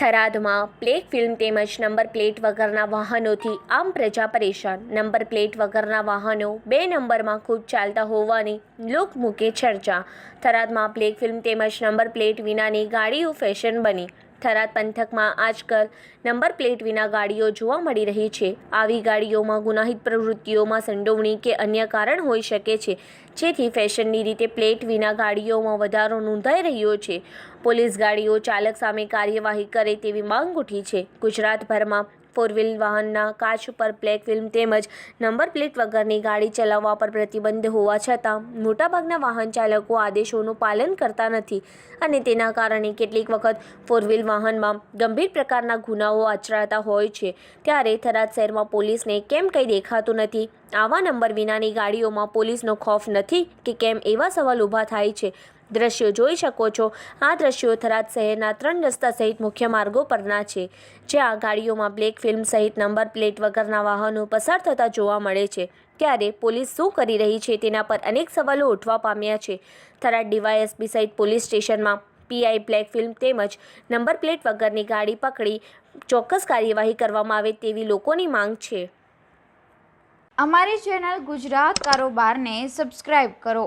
થરાદમાં plate film તેમજ number plate વગરના વાહનોથી આમ પ્રજા પરેશાન. નંબર પ્લેટ વગરના વાહનો બે નંબરમાં ખૂબ ચાલતા હોવાની લોકમુખે ચર્ચા. થરાદમાં પ્લેટ ફિલ્મ તેમજ નંબર પ્લેટ વિનાની ગાડીઓ ફેશન બની. થરાદ પંથકમાં આજકાલ નંબર પ્લેટ વિના ગાડીઓ જોવા મળી રહી છે. આવી ગાડીઓમાં ગુનાહિત પ્રવૃત્તિઓમાં સંડોવણી કે અન્ય કારણ હોઈ શકે છે. જેથી ફેશનની રીતે પ્લેટ વિના ગાડીઓમાં વધારો નોંધાઈ રહ્યો છે. પોલીસ ગાડીઓ ચાલક સામે કાર્યવાહી કરે તેવી માંગ ઉઠી છે. ગુજરાતભરમાં ફોર વ્હીલ વાહનના કાચ ઉપર બ્લેક ફિલ્મ તેમજ નંબર પ્લેટ વગરની ગાડી ચલાવવા પર પ્રતિબંધ હોવા છતાં મોટાભાગના વાહન ચાલકો આદેશોનું પાલન કરતા નથી અને તેના કારણે કેટલીક વખત ફોર વ્હીલ વાહનમાં ગંભીર પ્રકારના ગુનાઓ આચરાતા હોય છે. ત્યારે થરાદ શહેરમાં પોલીસને કેમ કંઈ દેખાતું નથી? આવા નંબર વિનાની ગાડીઓમાં પોલીસનો ખોફ નથી કે કેમ એવા સવાલ ઊભા થાય છે? દ્રશ્યો જોઈ શકો છો. આ દ્રશ્યો થરાદ શહેરના ત્રણ રસ્તા સહિત મુખ્ય માર્ગો પરના છે, જ્યાં ગાડીઓમાં બ્લેક ફિલ્મ સહિત નંબર પ્લેટ વગરના વાહનો પસાર થતા જોવા મળે છે. ત્યારે પોલીસ શું કરી રહી છે તેના પર અનેક સવાલો ઉઠવા પામ્યા છે. થરાદ ડીવાયએસપી સહિત પોલીસ સ્ટેશનમાં પીઆઈ બ્લેક ફિલ્મ તેમજ નંબર પ્લેટ વગરની ગાડી પકડી ચોક્કસ કાર્યવાહી કરવામાં આવે તેવી લોકોની માંગ છે. અમારી ચેનલ ગુજરાત કારોબારને સબસ્ક્રાઇબ કરો.